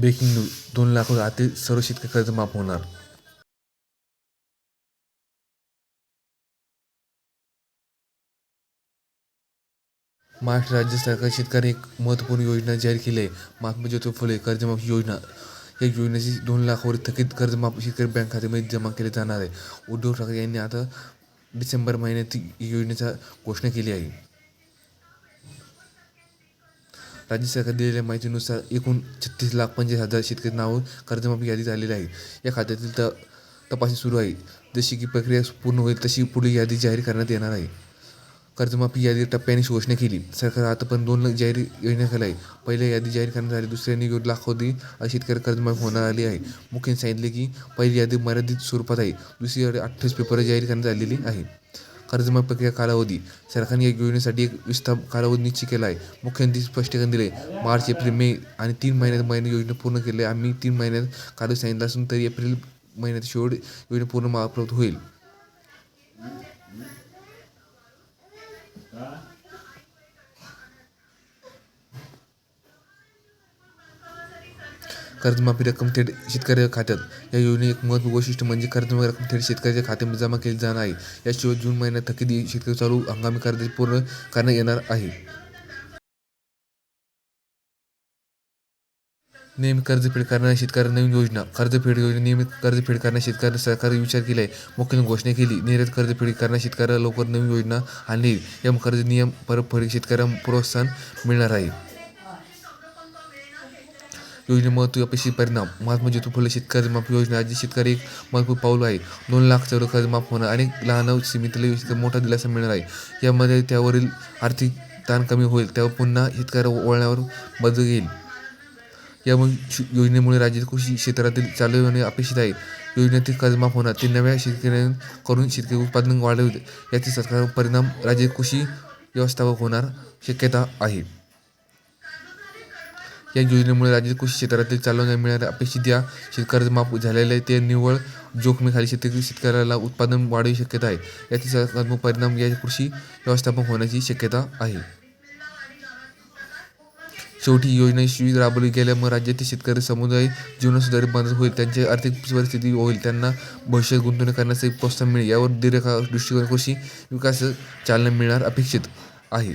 Breaking news दोन लाख आतील सर्व शेतकरी कर्ज माफ होणार. महाराष्ट्र राज्य सरकार शेतकरी एक महत्त्वपूर्ण योजना जाहीर केली आहे. महात्मा ज्योतिबा म्हणजे फुले कर्जमाफी योजना. या योजनेची दोन लाखावर थकीत कर्जमाफ शेतकरी बँक खात्यामध्ये जमा केले जाणार आहे. उद्धव ठाकरे यांनी आता डिसेंबर महिन्यात योजनेचा घोषणा केली आहे. राज्य सरकार दिलेल्या माहितीनुसार एकूण छत्तीस लाख पंचवीस हजार शेतकरी नावं कर्जमाफी यादी झालेली आहे. या खात्यातील त तपासणी सुरू आहे. जशी की प्रक्रिया पूर्ण होईल तशी पुढील यादी जाहीर करण्यात येणार आहे. कर्जमाफी यादी टप्प्याने घोषणा केली. सरकार आतापर्यंत दोन लाख जाहीर योजना केल्या आहे पहिल्या यादी जाहीर करण्यात आली दुसऱ्याने योजना लाखोदी शेतकरी कर्जमाफी होणार आली आहे. मुख्याने सांगितले की पहिली यादी मर्यादित स्वरूपात आहे. दुसरी यादी अठ्ठावीस पेपर जाहीर करण्यात आलेली आहे. कर्जमाफी प्रक्रिया कालावधी. सरकारने या योजनेसाठी एक विस्तार कालावधी निश्चित केला आहे. मुख्यमंत्री स्पष्टीकरण दिले. मार्च एप्रिल मे आणि तीन महिन्यात महिने योजना पूर्ण केली. आहे आम्ही तीन महिन्यात कालावधी सांगितलं असून तरी एप्रिल महिन्यात शेवट योजना पूर्ण महाप्रत होईल. कर्जमाफी रक्कम थेट शेतकरी खात्यात. या योजने एक महत्त्वाचं वैशिष्ट्य म्हणजे कर्जमाफी रक्कम थेट शेतकऱ्याच्या खात्यामध्ये जमा केली जाणार आहे याशिवाय जून महिन्यात थकीत शेतकरी चालू हंगामी कर्ज पूर्ण करण्यात येणार आहे. नियमित कर्जफेड करणाऱ्या शेतकऱ्यांना नवीन योजना. कर्जफेड योजना नियमित कर्जफेड करणाऱ्या शेतकऱ्यांना सरकारने विचार केला आहे मुख्यमंत्री घोषणा केली. निर्यात कर्जफेड करणाऱ्या शेतकऱ्याला लवकर नवीन योजना आणली. या कर्ज नियम परतफेड शेतकऱ्यांना प्रोत्साहन मिळणार आहे. योजने अपेक्षित परिणाम. महात्मा ज्योतिबा म्हणजे फुले शेतकरी योजना आजी शेतकरी एक मजबूत पाऊल आहे. दोन लाख चौर कर्जमाफ होणं होणार अनेक लहान सीमित शेतकरी मोठा दिलासा मिळणार आहे. यामध्ये त्यावरील आर्थिक ताण कमी होईल त्यावर पुन्हा शेतकऱ्या वळणावर बदल येईल. यामुळे योजनेमुळे राज्यात कृषी क्षेत्रातील चालू होणे अपेक्षित आहे योजनेतील कर्जमाफ होणार. ते नव्या शेतकऱ्यांकडून शेतकरी उत्पादन वाढवते याचे सरकार परिणाम राज्यात कृषी व्यवस्थापक होणार शक्यता आहे. या योजनेमुळे राज्यातील कृषी क्षेत्रातील चालवण्यास मिळणाऱ्या अपेक्षित या शेतकऱ्याचे माफ झालेले ते निव्वळ जोखमीखाली शेतकरी शेतकऱ्याला उत्पादन वाढवू शक्यता आहे. याचे सकारात्मक परिणाम या कृषी व्यवस्थापन होण्याची शक्यता आहे. शेवटी योजना यशस्वी राबवली गेल्यामुळे राज्यातील शेतकरी समुदाय जीवन सुधारित मदत होईल त्यांची आर्थिक परिस्थिती होईल त्यांना भविष्यात गुंतवणूक करण्यासाठी प्रोत्साहन मिळेल. यावर दीर्घकाळ दृष्टिकोन कृषी विकास चालना मिळणार अपेक्षित आहे.